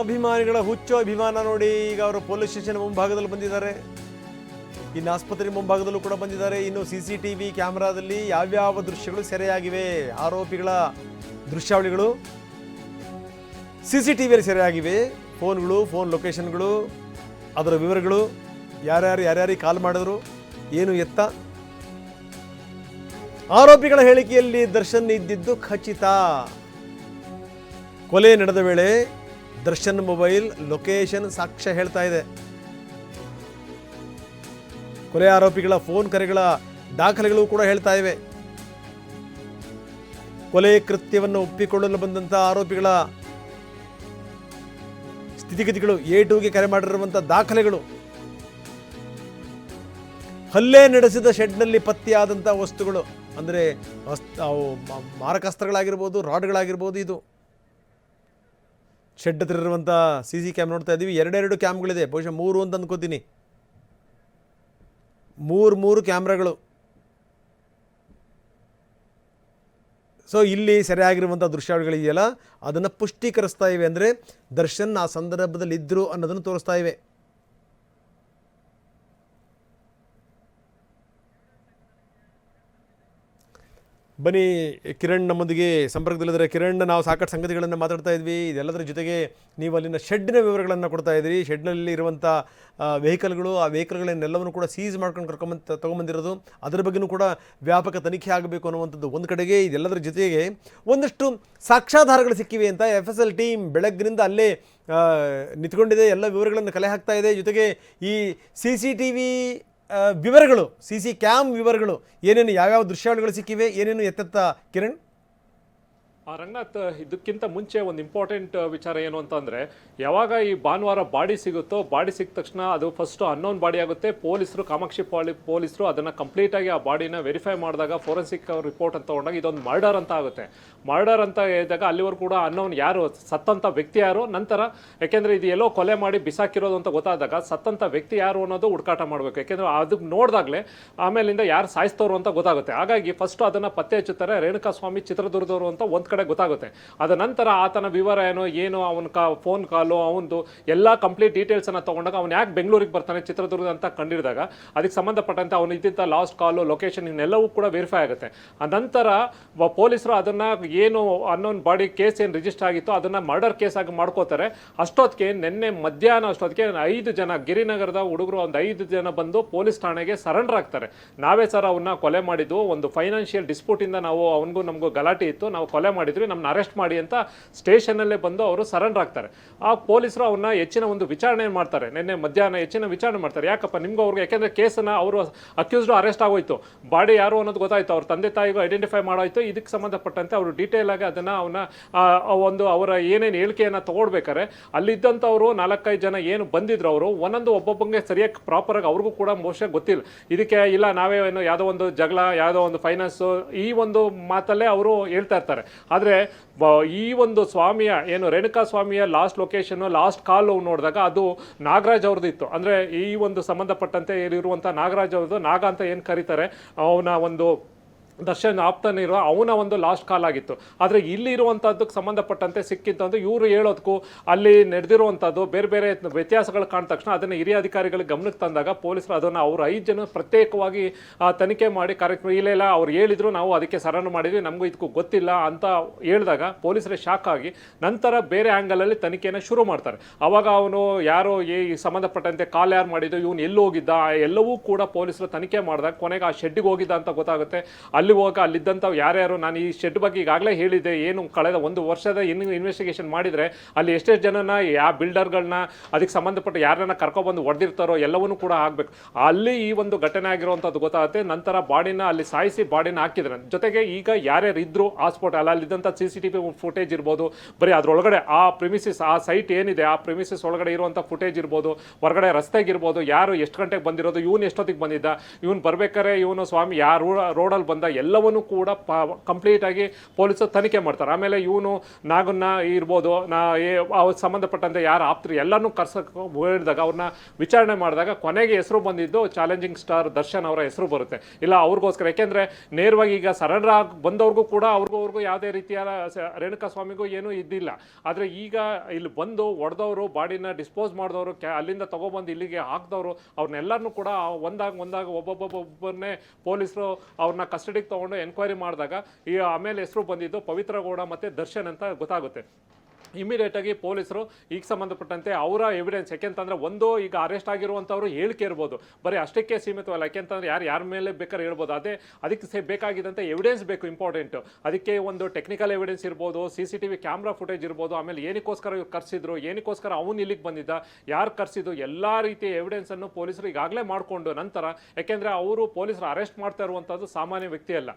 ಅಭಿಮಾನಿಗಳ ಹುಚ್ಚು ಅಭಿಮಾನ ನೋಡಿ ಈಗ ಅವರು ಪೊಲೀಸ್ ಸ್ಟೇಷನ್ ಮುಂಭಾಗದಲ್ಲಿ ಬಂದಿದ್ದಾರೆ. ಇನ್ನು ಆಸ್ಪತ್ರೆ ಮುಂಭಾಗದಲ್ಲೂ ಕೂಡ ಬಂದಿದ್ದಾರೆ. ಇನ್ನು ಸಿ ಸಿ ಟಿ ವಿ ಕ್ಯಾಮ್ರಾದಲ್ಲಿ ಯಾವ್ಯಾವ ದೃಶ್ಯಗಳು ಸೆರೆಯಾಗಿವೆ? ಆರೋಪಿಗಳ ದೃಶ್ಯಾವಳಿಗಳು ಸಿ ಸಿ ಟಿ ವಿಯಲ್ಲಿ ಸೆರೆಯಾಗಿವೆ. ಫೋನ್ಗಳು, ಫೋನ್ ಲೊಕೇಶನ್ಗಳು, ಅದರ ವಿವರಗಳು, ಯಾರ್ಯಾರು, ಯಾರ್ಯಾರಿಗೆ ಕಾಲ್ ಮಾಡಿದ್ರು, ಏನು ಎತ್ತ? ಆರೋಪಿಗಳ ಹೇಳಿಕೆಯಲ್ಲಿ ದರ್ಶನ್ ಇದ್ದಿದ್ದು ಖಚಿತ. ಕೊಲೆ ನಡೆದ ವೇಳೆ ದರ್ಶನ್ ಮೊಬೈಲ್ ಲೊಕೇಶನ್ ಸಾಕ್ಷ್ಯ ಹೇಳ್ತಾ ಇದೆ. ಕೊಲೆ ಆರೋಪಿಗಳ ಫೋನ್ ಕರೆಗಳ ದಾಖಲೆಗಳು ಕೂಡ ಹೇಳ್ತಾ ಇವೆ. ಕೊಲೆ ಕೃತ್ಯವನ್ನು ಒಪ್ಪಿಕೊಳ್ಳಲು ಬಂದಂಥ ಆರೋಪಿಗಳ ಸ್ಥಿತಿಗತಿಗಳು ಎ ಟೂಗೆ ಕರೆ ಮಾಡಿರುವಂಥ ದಾಖಲೆಗಳು. ಹಲ್ಲೆ ನಡೆಸಿದ ಶೆಡ್ನಲ್ಲಿ ಪತ್ತೆಯಾದಂಥ ವಸ್ತುಗಳು, ಅಂದರೆ ಮಾರಕಾಸ್ತ್ರಗಳಾಗಿರ್ಬೋದು, ರಾಡ್ಗಳಾಗಿರ್ಬೋದು ಇದು. ಶೆಡ್ ಹತ್ರ ಇರುವಂಥ ಸಿ ಸಿ ಕ್ಯಾಮ್ ನೋಡ್ತಾ ಇದ್ದೀವಿ ಎರಡೆರಡು ಕ್ಯಾಮ್ಗಳಿದೆ ಬಹುಶಃ ಮೂರು ಅಂತ ಅಂದ್ಕೋತೀನಿ ಮೂರು ಮೂರು ಕ್ಯಾಮ್ರಾಗಳು. ಸೊ ಇಲ್ಲಿ ಸರಿಯಾಗಿರುವಂಥ ದೃಶ್ಯಾವಳಿಗಳಿದೆಯಲ್ಲ, ಅದನ್ನು ಪುಷ್ಟೀಕರಿಸ್ತಾ ಇವೆ ಅಂದರೆ ದರ್ಶನ್ ಆ ಸಂದರ್ಭದಲ್ಲಿ ಇದ್ದರು ಅನ್ನೋದನ್ನು ತೋರಿಸ್ತಾ ಇವೆ. ಬನ್ನಿ, ಕಿರಣ್ ನಮ್ಮೊಂದಿಗೆ ಸಂಪರ್ಕದಲ್ಲಿದ್ದರೆ. ಕಿರಣ್, ನಾವು ಸಾಕಷ್ಟು ಸಂಗತಿಗಳನ್ನು ಮಾತಾಡ್ತಾ ಇದ್ವಿ. ಇದೆಲ್ಲದರ ಜೊತೆಗೆ ನೀವು ಅಲ್ಲಿನ ಶೆಡ್ನ ವಿವರಗಳನ್ನು ಕೊಡ್ತಾ ಇದ್ರಿ. ಶೆಡ್ನಲ್ಲಿ ಇರುವಂಥ ವೆಹಿಕಲ್ಗಳು, ಆ ವೆಹಿಕಲ್ಗಳನ್ನೆಲ್ಲವನ್ನು ಕೂಡ ಸೀಸ್ ಮಾಡ್ಕೊಂಡು ಕರ್ಕೊಂಬಂತ, ತೊಗೊಂಬಂದಿರೋದು. ಅದರ ಬಗ್ಗೆನೂ ಕೂಡ ವ್ಯಾಪಕ ತನಿಖೆ ಆಗಬೇಕು ಅನ್ನುವಂಥದ್ದು ಒಂದು ಕಡೆಗೆ. ಇದೆಲ್ಲದರ ಜೊತೆಗೆ ಒಂದಷ್ಟು ಸಾಕ್ಷ್ಯಾಧಾರಗಳು ಸಿಕ್ಕಿವೆ ಅಂತ ಎಫ್ ಎಸ್ ಎಲ್ ಟೀಮ್ ಬೆಳಗ್ಗಿನಿಂದ ಅಲ್ಲೇ ನಿಂತ್ಕೊಂಡಿದೆ. ಎಲ್ಲ ವಿವರಗಳನ್ನು ಕಲೆ ಹಾಕ್ತಾ ಇದೆ. ಜೊತೆಗೆ ಈ ಸಿ ಸಿ ಟಿ ವಿ ವಿವರಗಳು ಸಿ ಸಿ ಕ್ಯಾಮ್ ವಿವರಗಳು ಏನೇನು ಯಾವ್ಯಾವ ದೃಶ್ಯಾವಳಿಗಳು ಸಿಕ್ಕಿವೆ ಏನೇನು ಎತ್ತೆತ್ತ ಕಿರಣ್? ರಂಗನಾಥ್, ಇದಕ್ಕಿಂತ ಮುಂಚೆ ಒಂದು ಇಂಪಾರ್ಟೆಂಟ್ ವಿಚಾರ ಏನು ಅಂತಂದರೆ, ಯಾವಾಗ ಈ ಭಾನುವಾರ ಬಾಡಿ ಸಿಗುತ್ತೋ, ಬಾಡಿ ಸಿಕ್ಕ ತಕ್ಷಣ ಅದು ಫಸ್ಟು ಅನ್ನೋನ್ ಬಾಡಿ ಆಗುತ್ತೆ. ಪೊಲೀಸರು, ಕಾಮಾಕ್ಷಿ ಪಾಳಿ ಪೊಲೀಸರು ಅದನ್ನು ಕಂಪ್ಲೀಟಾಗಿ ಆ ಬಾಡಿನ ವೆರಿಫೈ ಮಾಡಿದಾಗ ಫೋರೆನ್ಸಿಕ್ ರಿಪೋರ್ಟ್ ಅಂತ ತಗೊಂಡಾಗ ಇದೊಂದು ಮರ್ಡರ್ ಅಂತ ಆಗುತ್ತೆ. ಮರ್ಡರ್ ಅಂತ ಹೇಳಿದಾಗ ಅಲ್ಲಿವರೆಗೂ ಕೂಡ ಅನ್ನೋನ್ ಯಾರು ಸತ್ತಂಥ ವ್ಯಕ್ತಿ ಯಾರು, ನಂತರ ಯಾಕೆಂದರೆ ಇದು ಎಲ್ಲೋ ಕೊಲೆ ಮಾಡಿ ಬಿಸಾಕಿರೋದು ಅಂತ ಗೊತ್ತಾದಾಗ ಸತ್ತಂಥ ವ್ಯಕ್ತಿ ಯಾರು ಅನ್ನೋದು ಹುಡುಕಾಟ ಮಾಡಬೇಕು. ಯಾಕೆಂದರೆ ಅದಕ್ಕೆ ನೋಡಿದಾಗಲೇ ಆಮೇಲಿಂದ ಯಾರು ಸಾಯಿಸ್ತವ್ರು ಅಂತ ಗೊತ್ತಾಗುತ್ತೆ. ಹಾಗಾಗಿ ಫಸ್ಟು ಅದನ್ನು ಪತ್ತೆ ಹಚ್ಚುತ್ತಾರೆ ರೇಣುಕಾ ಸ್ವಾಮಿ ಚಿತ್ರದುರ್ಗದವರು ಅಂತ ಒಂದ್ ಕಡೆ ಗೊತ್ತಾಗುತ್ತೆ. ಅದ ನಂತರ ಆತನ ವಿವರ ಏನೋ, ಏನು, ಅವನ ಕಾ ಫೋನ್ ಕಾಲು ಅವನದು ಎಲ್ಲ ಕಂಪ್ಲೀಟ್ ಡೀಟೇಲ್ಸ್ ಅನ್ನ ತಗೊಂಡಾಗ ಅವ್ನು ಯಾಕೆ ಬೆಂಗಳೂರಿಗೆ ಬರ್ತಾನೆ, ಚಿತ್ರದುರ್ಗ ಅಂತ ಕಂಡಿಡಿದಾಗ, ಅದಕ್ಕೆ ಸಂಬಂಧಪಟ್ಟಂತೆ ಅವನು ಇದ್ದಂಥ ಲಾಸ್ಟ್ ಕಾಲು ಲೊಕೇಶನ್ ಇನ್ನೆಲ್ಲವೂ ಕೂಡ ವೆರಿಫೈ ಆಗುತ್ತೆ. ಆ ನಂತರ ಪೊಲೀಸರು ಅದನ್ನ ಏನು ಅನ್ನೋನ್ ಬಾಡಿ ಕೇಸ್ ಏನು ರಿಜಿಸ್ಟರ್ ಆಗಿತ್ತು ಅದನ್ನ ಮರ್ಡರ್ ಕೇಸ್ ಆಗಿ ಮಾಡ್ಕೋತಾರೆ. ಅಷ್ಟೊತ್ತಿಗೆ ನಿನ್ನೆ ಮಧ್ಯಾಹ್ನ ಅಷ್ಟೊತ್ತಿಗೆ ಐದು ಜನ, ಗಿರಿನಗರದ ಹುಡುಗರು ಒಂದು ಐದು ಜನ ಬಂದು ಪೊಲೀಸ್ ಠಾಣೆಗೆ ಸರೆಂಡರ್ ಆಗ್ತಾರೆ. ನಾವೇ ಸರ್ ಅವನ್ನ ಕೊಲೆ ಮಾಡಿದ್ದು, ಒಂದು ಫೈನಾನ್ಷಿಯಲ್ ಡಿಸ್ಪ್ಯೂಟ್ ಇಂದ ನಾವು ಅವನಿಗೂ ನಮಗೂ ಗಲಾಟೆ ಇತ್ತು, ನಾವು ಕೊಲೆ ಮಾಡಿದ್ವಿ ನಮ್ಮನ್ನ ಅರೆಸ್ಟ್ ಮಾಡಿ ಅಂತ ಸ್ಟೇಷನಲ್ಲೇ ಬಂದು ಅವರು ಸರೆಂಡರ್ ಆಗ್ತಾರೆ. ಆ ಪೊಲೀಸರು ಅವನ್ನ ಹೆಚ್ಚಿನ ಒಂದು ವಿಚಾರಣೆ ಮಾಡ್ತಾರೆ. ನಿನ್ನೆ ಮಧ್ಯಾಹ್ನ ಹೆಚ್ಚಿನ ವಿಚಾರಣೆ ಮಾಡ್ತಾರೆ. ಯಾಕಪ್ಪ, ನಿಮ್ಗೆ ಅವ್ರಿಗೆ, ಯಾಕೆಂದ್ರೆ ಕೇಸನ್ನ ಅವರು ಅಕ್ಯೂಸ್ಡ್ ಅರೆಸ್ಟ್ ಆಗೋಯ್ತು. ಬಾಡಿ ಯಾರು ಅನ್ನೋದು ಗೊತ್ತಾಯ್ತು. ಅವ್ರ ತಂದೆ ತಾಯಿಗೂ ಐಡೆಂಟಿಫೈ ಮಾಡೋಯ್ತು. ಇದಕ್ಕೆ ಸಂಬಂಧಪಟ್ಟಂತೆ ಅವರು ಡೀಟೇಲ್ ಆಗಿ ಅದನ್ನ ಅವನ್ನ ಒಂದು ಅವರ ಏನೇನು ಹೇಳಿಕೆಯನ್ನ ತಗೊಳ್ಬೇಕಾರೆ ಅಲ್ಲಿದ್ದಂಥವ್ರು ನಾಲ್ಕೈದು ಜನ ಏನು ಬಂದಿದ್ರು ಅವರು, ಒಂದೊಂದು ಒಬ್ಬೊಬ್ಬಂಗೆ ಸರಿಯಾಗಿ ಪ್ರಾಪರ್ ಆಗಿ ಅವ್ರಿಗೂ ಕೂಡ ಮೋಶ ಗೊತ್ತಿಲ್ಲ. ಇದಕ್ಕೆ ಇಲ್ಲ, ನಾವೇ ಏನು ಯಾವುದೋ ಒಂದು ಜಗಳ, ಯಾವುದೋ ಒಂದು ಫೈನಾನ್ಸ್ ಈ ಒಂದು ಮಾತಲ್ಲೇ ಅವರು ಹೇಳ್ತಾ ಇರ್ತಾರೆ. ಆದರೆ ಈ ಒಂದು ಸ್ವಾಮಿಯ, ಏನು ರೇಣುಕಾ ಸ್ವಾಮಿಯ ಲಾಸ್ಟ್ ಲೊಕೇಶನ್ ಲಾಸ್ಟ್ ಕಾಲ್ ನೋಡಿದಾಗ ಅದು ನಾಗರಾಜ್ ಅವ್ರದ್ದು ಇತ್ತು. ಅಂದರೆ ಈ ಒಂದು ಸಂಬಂಧಪಟ್ಟಂತೆ ಇರುವಂತ ನಾಗರಾಜ್ ಅವ್ರದ್ದು ನಾಗ ಅಂತ ಏನು ಕರೀತಾರೆ, ಅವನ ಒಂದು ದರ್ಶನ್ ಆಪ್ತನಿರುವ ಅವನ ಒಂದು ಲಾಸ್ಟ್ ಕಾಲ್ ಆಗಿತ್ತು. ಆದರೆ ಇಲ್ಲಿ ಇರುವಂಥದ್ದಕ್ಕೆ ಸಂಬಂಧಪಟ್ಟಂತೆ ಸಿಕ್ಕಿದ್ದು ಇವರು ಹೇಳೋದಕ್ಕೂ ಅಲ್ಲಿ ನಡೆದಿರುವಂಥದ್ದು ಬೇರೆ ಬೇರೆ ವ್ಯತ್ಯಾಸಗಳು ಕಾಣ ತಕ್ಷಣ ಅದನ್ನು ಹಿರಿಯ ಅಧಿಕಾರಿಗಳಿಗೆ ಗಮನಕ್ಕೆ ತಂದಾಗ ಪೊಲೀಸರು ಅದನ್ನು ಅವರು ಐದು ಜನ ಪ್ರತ್ಯೇಕವಾಗಿ ತನಿಖೆ ಮಾಡಿ ಕಾರ್ಯಕ್ರಮ ಇಲ್ಲೆಲ್ಲ ಅವ್ರು ಹೇಳಿದ್ರು ನಾವು ಅದಕ್ಕೆ ಸರಣು ಮಾಡಿದ್ವಿ, ನಮಗೂ ಇದಕ್ಕೂ ಗೊತ್ತಿಲ್ಲ ಅಂತ ಹೇಳಿದಾಗ ಪೊಲೀಸರೇ ಶಾಕ್ ಆಗಿ ನಂತರ ಬೇರೆ ಆ್ಯಂಗಲಲ್ಲಿ ತನಿಖೆಯನ್ನು ಶುರು ಮಾಡ್ತಾರೆ. ಆವಾಗ ಅವನು ಯಾರೋ ಈ ಸಂಬಂಧಪಟ್ಟಂತೆ ಕಾಲ್ ಯಾರು ಮಾಡಿದ್ದು, ಇವನು ಎಲ್ಲೋಗಿದ್ದ ಎಲ್ಲವೂ ಕೂಡ ಪೊಲೀಸರು ತನಿಖೆ ಮಾಡಿದಾಗ ಕೊನೆಗೆ ಆ ಶೆಡ್ಡಿಗೆ ಹೋಗಿದ್ದ ಅಂತ ಗೊತ್ತಾಗುತ್ತೆ. ಅಲ್ಲಿ ಹೋಗ ಅಲ್ಲಿದ್ದಂಥ ಯಾರ್ಯಾರು, ನಾನು ಈ ಶೆಡ್ ಬಗ್ಗೆ ಈಗಾಗಲೇ ಹೇಳಿದ್ದೆ, ಏನು ಕಳೆದ ಒಂದು ವರ್ಷದ ಇನ್ನು ಇನ್ವೆಸ್ಟಿಗೇಷನ್ ಮಾಡಿದರೆ ಅಲ್ಲಿ ಎಷ್ಟೆಷ್ಟು ಜನನ ಯಾ ಬಿಲ್ಡರ್ಗಳನ್ನ ಅದಕ್ಕೆ ಸಂಬಂಧಪಟ್ಟ ಯಾರನ್ನ ಕರ್ಕೊಬಂದು ಹೊಡೆದಿರ್ತಾರೋ ಎಲ್ಲವನ್ನೂ ಕೂಡ ಆಗಬೇಕು. ಅಲ್ಲಿ ಈ ಒಂದು ಘಟನೆ ಆಗಿರುವಂಥದ್ದು ಗೊತ್ತಾಗುತ್ತೆ. ನಂತರ ಬಾಡಿನ ಅಲ್ಲಿ ಸಾಯಿಸಿ ಬಾಡಿನ ಹಾಕಿದ್ರೆ, ಜೊತೆಗೆ ಈಗ ಯಾರ್ಯಾರು ಇದ್ರು ಆ ಸ್ಪಾಟ್ ಅಲ್ಲ ಅಲ್ಲಿದ್ದಂಥ C C T V footage ಇರ್ಬೋದು, ಬರೀ ಅದರೊಳಗಡೆ ಆ ಪ್ರಿಮಿಸಿಸ್ ಆ ಸೈಟ್ ಏನಿದೆ, ಆ ಪ್ರಿಮಿಸಿಸ್ ಒಳಗಡೆ ಇರುವಂಥ ಫುಟೇಜ್ ಇರ್ಬೋದು, ಹೊರಗಡೆ ರಸ್ತೆಗಿರ್ಬೋದು ಯಾರು ಎಷ್ಟು ಗಂಟೆಗೆ ಬಂದಿರೋದು, ಇವನು ಎಷ್ಟೊತ್ತಿಗೆ ಬಂದಿದ್ದ, ಇವನು ಬರಬೇಕಾರೆ ಇವನು ಸ್ವಾಮಿ ಯಾರು ರೋಡಲ್ಲಿ ಬಂದ ಎಲ್ಲವನ್ನು ಕೂಡ ಕಂಪ್ಲೀಟ್ ಆಗಿ ಪೊಲೀಸರು ತನಿಖೆ ಮಾಡ್ತಾರೆ. ಆಮೇಲೆ ಇವನು ನಾಗನ್ನ ಇರ್ಬೋದು, ನಾ, ಏ- ಅವ್ರ ಸಂಬಂಧಪಟ್ಟಂತೆ ಯಾರು ಆಪ್ತರು ಎಲ್ಲನೂ ಕರ್ಸಕ್ಕೆ ಹೇಳಿದಾಗ ಅವ್ರನ್ನ ವಿಚಾರಣೆ ಮಾಡಿದಾಗ ಕೊನೆಗೆ ಹೆಸರು ಬಂದಿದ್ದು ಚಾಲೆಂಜಿಂಗ್ ಸ್ಟಾರ್ ದರ್ಶನ್ ಅವರ ಹೆಸರು ಬರುತ್ತೆ. ಇಲ್ಲ, ಅವ್ರಿಗೋಸ್ಕರ. ಯಾಕೆಂದರೆ ನೇರವಾಗಿ ಈಗ ಸರೆಂಡರ್ ಆಗಿ ಬಂದವ್ರಿಗೂ ಕೂಡ ಅವ್ರಿಗೂ ಅವ್ರಿಗೂ ಯಾವುದೇ ರೀತಿಯ ರೇಣುಕಾ ಸ್ವಾಮಿಗೂ ಏನೂ ಇದ್ದಿಲ್ಲ. ಆದರೆ ಈಗ ಇಲ್ಲಿ ಬಂದು ಒಡೆದವರು, ಬಾಡಿನ ಡಿಸ್ಪೋಸ್ ಮಾಡಿದವರು, ಕ್ಯಾ, ಅಲ್ಲಿಂದ ತೊಗೊಬಂದು ಇಲ್ಲಿಗೆ ಹಾಕಿದವರು ಅವ್ರನ್ನೆಲ್ಲರನ್ನೂ ಕೂಡ ಒಂದಾಗ ಒಂದಾಗ ಒಬ್ಬೊಬ್ಬೊಬ್ಬರನ್ನೇ ಪೊಲೀಸರು ಅವ್ರನ್ನ ಕಸ್ಟಡಿಗೆ ತೊಗೊಂಡು ಎನ್ಕ್ವೈರಿ ಮಾಡಿದಾಗ ಈ ಆಮೇಲೆ ಹೆಸರು ಬಂದಿದ್ದು ಪವಿತ್ರ ಗೌಡ ಮತ್ತು ದರ್ಶನ್ ಅಂತ ಗೊತ್ತಾಗುತ್ತೆ. ಇಮಿಡಿಯೇಟ್ ಆಗಿ ಪೊಲೀಸರು ಈಗ ಸಂಬಂಧಪಟ್ಟಂತೆ ಅವರ ಎವಿಡೆನ್ಸ್ ಯಾಕೆಂತಂದ್ರೆ ಒಂದು ಈಗ ಅರೆಸ್ಟ್ ಆಗಿರುವಂಥವ್ರು ಹೇಳಿಕೆ ಇರ್ಬೋದು. ಬರೀ ಅಷ್ಟಕ್ಕೆ ಸೀಮಿತವಲ್ಲ ಯಾಕೆಂತಂದ್ರೆ ಯಾರು ಯಾರ ಮೇಲೆ ಬೇಕಾದ್ರೆ ಹೇಳ್ಬೋದು. ಅದೇ ಅದಕ್ಕೆ ಸೇ ಬೇಕಾಗಿದ್ದಂಥ ಎವಿಡೆನ್ಸ್ ಬೇಕು ಇಂಪಾರ್ಟೆಂಟ್ ಅದಕ್ಕೆ ಒಂದು ಟೆಕ್ನಿಕಲ್ ಎವಿಡೆನ್ಸ್ ಇರ್ಬೋದು C C T V camera footage ಇರ್ಬೋದು ಆಮೇಲೆ ಏನಕ್ಕೋಸ್ಕರ ಇವ್ರು ಕರ್ಸಿದ್ರು ಏನಕ್ಕೋಸ್ಕರ ಅವನು ಇಲ್ಲಿಗೆ ಬಂದಿದ್ದ ಯಾರು ಕರ್ಸಿದ್ರು ಎಲ್ಲ ರೀತಿಯ ಎವಿಡೆನ್ಸ್ ಅನ್ನು ಪೊಲೀಸರು ಈಗಾಗಲೇ ಮಾಡಿಕೊಂಡು ನಂತರ ಯಾಕೆಂದ್ರೆ ಅವರು ಪೊಲೀಸರು ಅರೆಸ್ಟ್ ಮಾಡ್ತಾ ಇರುವಂಥದ್ದು ಸಾಮಾನ್ಯ ವ್ಯಕ್ತಿ ಅಲ್ಲ.